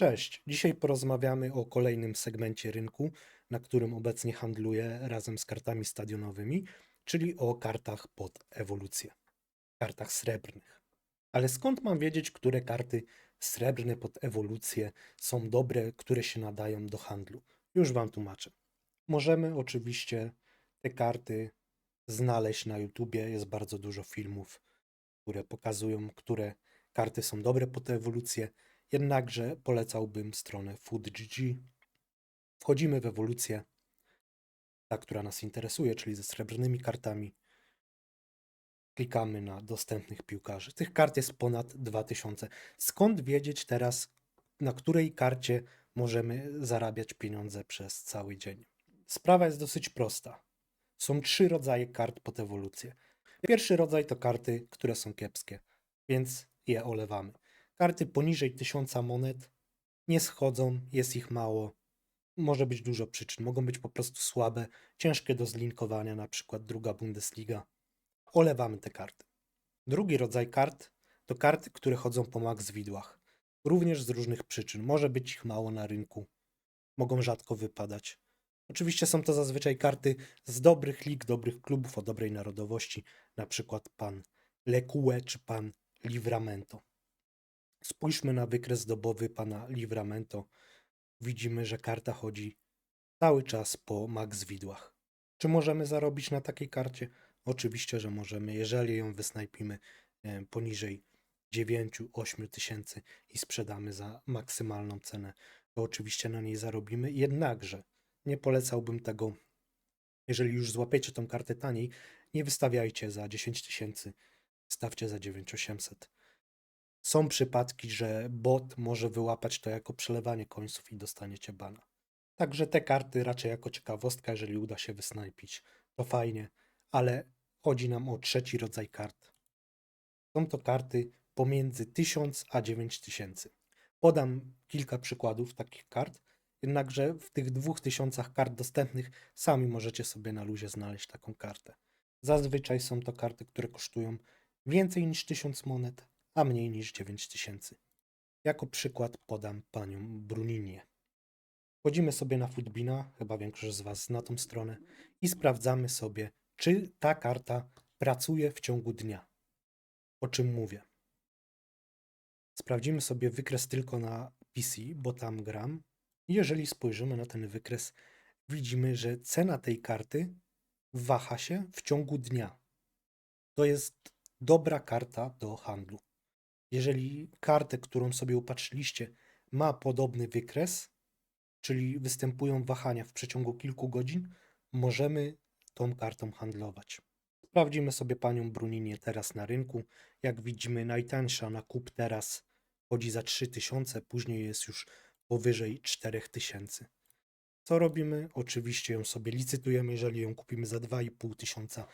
Cześć, dzisiaj porozmawiamy o kolejnym segmencie rynku, na którym obecnie handluję razem z kartami stadionowymi, czyli o kartach pod ewolucję, kartach srebrnych. Ale skąd mam wiedzieć, które karty srebrne pod ewolucję są dobre, które się nadają do handlu? Już Wam tłumaczę. Możemy oczywiście te karty znaleźć na YouTubie, jest bardzo dużo filmów, które pokazują, które karty są dobre pod ewolucję. Jednakże polecałbym stronę FoodGG. Wchodzimy w ewolucję, ta, która nas interesuje, czyli ze srebrnymi kartami. Klikamy na dostępnych piłkarzy. Tych kart jest ponad 2000. Skąd wiedzieć teraz, na której karcie możemy zarabiać pieniądze przez cały dzień? Sprawa jest dosyć prosta. Są trzy rodzaje kart pod ewolucję. Pierwszy rodzaj to karty, które są kiepskie, więc je olewamy. Karty poniżej 1000 monet nie schodzą, jest ich mało. Może być dużo przyczyn. Mogą być po prostu słabe, ciężkie do zlinkowania, na przykład druga Bundesliga. Olewamy te karty. Drugi rodzaj kart to karty, które chodzą po max widłach. Również z różnych przyczyn. Może być ich mało na rynku. Mogą rzadko wypadać. Oczywiście są to zazwyczaj karty z dobrych lig, dobrych klubów o dobrej narodowości, na przykład pan Lekue czy pan Livramento. Spójrzmy na wykres dobowy pana Livramento. Widzimy, że karta chodzi cały czas po max widłach. Czy możemy zarobić na takiej karcie? Oczywiście, że możemy, jeżeli ją wysnajpimy e, poniżej 9-8 tysięcy i sprzedamy za maksymalną cenę, to oczywiście na niej zarobimy. Jednakże nie polecałbym tego, jeżeli już złapiecie tą kartę taniej, nie wystawiajcie za 10 tysięcy, stawcie za 9800. Są przypadki, że bot może wyłapać to jako przelewanie końców i dostaniecie bana. Także te karty raczej jako ciekawostka, jeżeli uda się wysnajpić, to fajnie, ale chodzi nam o trzeci rodzaj kart. Są to karty pomiędzy 1000 a 9000. Podam kilka przykładów takich kart, jednakże w tych 2000 kart dostępnych sami możecie sobie na luzie znaleźć taką kartę. Zazwyczaj są to karty, które kosztują więcej niż 1000 monet, a mniej niż 9000. Jako przykład podam panią Bruninię. Wchodzimy sobie na Footbina, chyba większość z Was zna tą stronę, i sprawdzamy sobie, czy ta karta pracuje w ciągu dnia. O czym mówię? Sprawdzimy sobie wykres tylko na PC, bo tam gram. Jeżeli spojrzymy na ten wykres, widzimy, że cena tej karty waha się w ciągu dnia. To jest dobra karta do handlu. Jeżeli kartę, którą sobie upatrzyliście, ma podobny wykres, czyli występują wahania w przeciągu kilku godzin, możemy tą kartą handlować. Sprawdzimy sobie panią Bruninię teraz na rynku. Jak widzimy, najtańsza na kup teraz chodzi za 3000, później jest już powyżej 4000. Co robimy? Oczywiście ją sobie licytujemy, jeżeli ją kupimy za 2,5 tysiąca,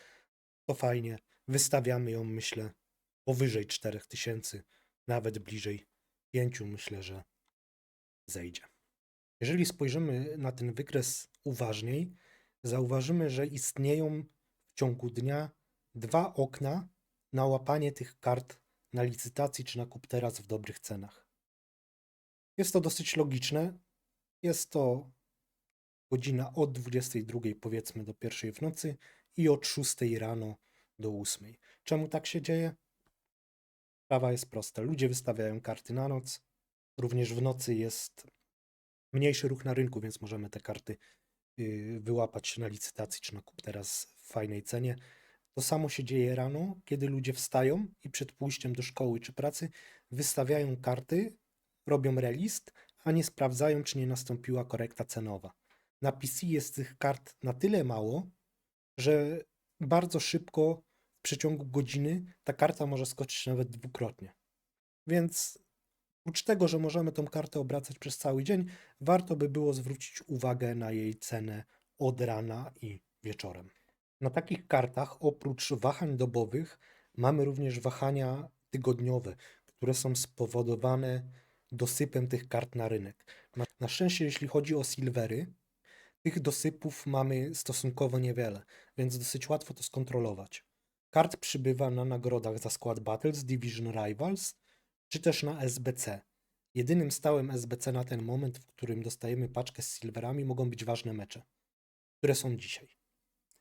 to fajnie. Wystawiamy ją, myślę, powyżej 4000, nawet bliżej 5, myślę, że zejdzie. Jeżeli spojrzymy na ten wykres uważniej, zauważymy, że istnieją w ciągu dnia dwa okna na łapanie tych kart na licytacji czy na kup teraz w dobrych cenach. Jest to dosyć logiczne. Jest to godzina od 22 powiedzmy do pierwszej w nocy i od 6 rano do 8. Czemu tak się dzieje? Sprawa jest prosta. Ludzie wystawiają karty na noc. Również w nocy jest mniejszy ruch na rynku, więc możemy te karty yy, wyłapać na licytacji czy na kup teraz w fajnej cenie. To samo się dzieje rano, kiedy ludzie wstają i przed pójściem do szkoły czy pracy wystawiają karty, robią relist, a nie sprawdzają, czy nie nastąpiła korekta cenowa. Na PC jest tych kart na tyle mało, że bardzo szybko przeciągu godziny ta karta może skoczyć nawet dwukrotnie. Więc oprócz tego, że możemy tą kartę obracać przez cały dzień, warto by było zwrócić uwagę na jej cenę od rana i wieczorem. Na takich kartach oprócz wahań dobowych mamy również wahania tygodniowe, które są spowodowane dosypem tych kart na rynek. Na, szczęście, jeśli chodzi o silvery, tych dosypów mamy stosunkowo niewiele, więc dosyć łatwo to skontrolować. Kart przybywa na nagrodach za skład Battles, Division Rivals, czy też na SBC. Jedynym stałym SBC na ten moment, w którym dostajemy paczkę z silverami, mogą być ważne mecze, które są dzisiaj.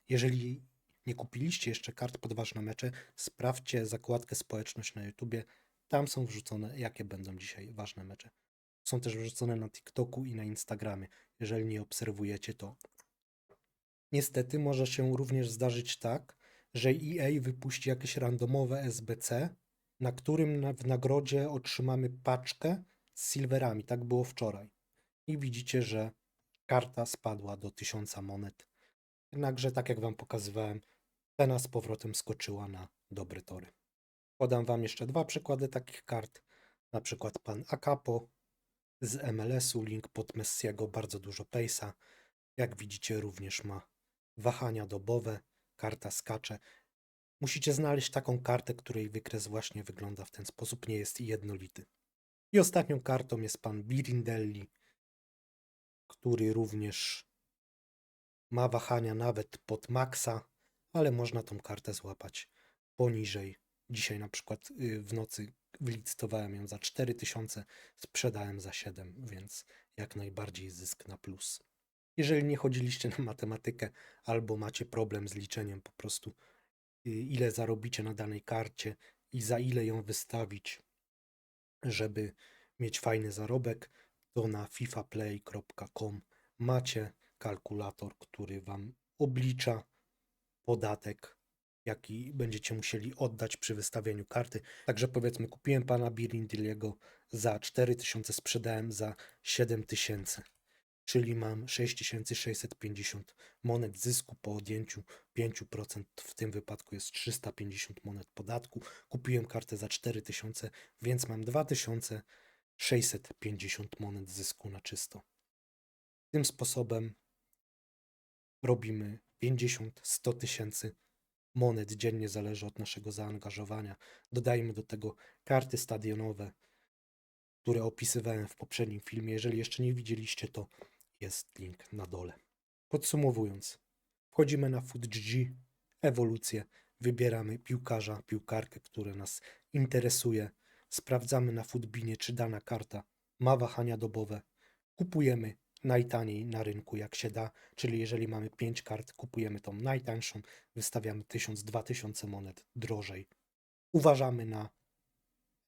Jeżeli nie kupiliście jeszcze kart pod ważne mecze, sprawdźcie zakładkę społeczność na YouTubie. Tam są wrzucone, jakie będą dzisiaj ważne mecze. Są też wrzucone na TikToku i na Instagramie. Jeżeli nie obserwujecie, to niestety może się również zdarzyć tak, że EA wypuści jakieś randomowe SBC, na którym w nagrodzie otrzymamy paczkę z silverami. Tak było wczoraj. I widzicie, że karta spadła do 1000 monet. Jednakże, tak jak Wam pokazywałem, cena z powrotem skoczyła na dobre tory. Podam Wam jeszcze dwa przykłady takich kart. Na przykład pan Akapo z MLS-u, link pod Messiego, bardzo dużo pejsa. Jak widzicie, również ma wahania dobowe, karta skacze. Musicie znaleźć taką kartę, której wykres właśnie wygląda w ten sposób, nie jest jednolity. I ostatnią kartą jest pan Birindelli, który również ma wahania nawet pod maksa, ale można tą kartę złapać poniżej. Dzisiaj na przykład y, w nocy wylicytowałem ją za 4000, sprzedałem za 7, więc jak najbardziej zysk na plus. Jeżeli nie chodziliście na matematykę albo macie problem z liczeniem po prostu y, ile zarobicie na danej karcie i za ile ją wystawić, żeby mieć fajny zarobek, to na fifaplay.com macie kalkulator, który wam oblicza podatek, jaki będziecie musieli oddać przy wystawieniu karty. Także powiedzmy, kupiłem pana Birindilliego za 4000, sprzedałem za 7000, czyli mam 6650 monet zysku po odjęciu 5%, w tym wypadku jest 350 monet podatku. Kupiłem kartę za 4000, więc mam 2650 monet zysku na czysto. Tym sposobem robimy 50-100 tysięcy monet dziennie, zależy od naszego zaangażowania. Dodajmy do tego karty stadionowe, które opisywałem w poprzednim filmie. Jeżeli jeszcze nie widzieliście, to jest link na dole. Podsumowując, wchodzimy na FootGG, ewolucję, wybieramy piłkarza, piłkarkę, która nas interesuje, sprawdzamy na Footbinie, czy dana karta ma wahania dobowe, kupujemy najtaniej na rynku jak się da, czyli jeżeli mamy 5 kart, kupujemy tą najtańszą, wystawiamy 1000-2000 monet drożej. Uważamy na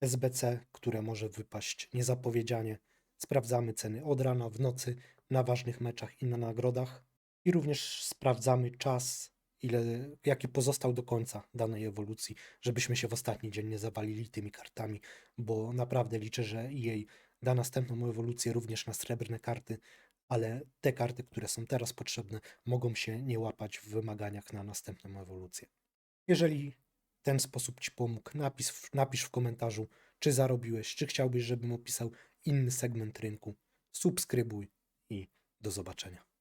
SBC, które może wypaść niezapowiedzianie. Sprawdzamy ceny od rana, w nocy, na ważnych meczach i na nagrodach. I również sprawdzamy czas, ile, jaki pozostał do końca danej ewolucji, żebyśmy się w ostatni dzień nie zawalili tymi kartami, bo naprawdę liczę, że jej da następną ewolucję również na srebrne karty, ale te karty, które są teraz potrzebne, mogą się nie łapać w wymaganiach na następną ewolucję. Jeżeli ten sposób Ci pomógł, napisz, napisz w komentarzu, czy zarobiłeś, czy chciałbyś, żebym opisał inny segment rynku. Subskrybuj i do zobaczenia.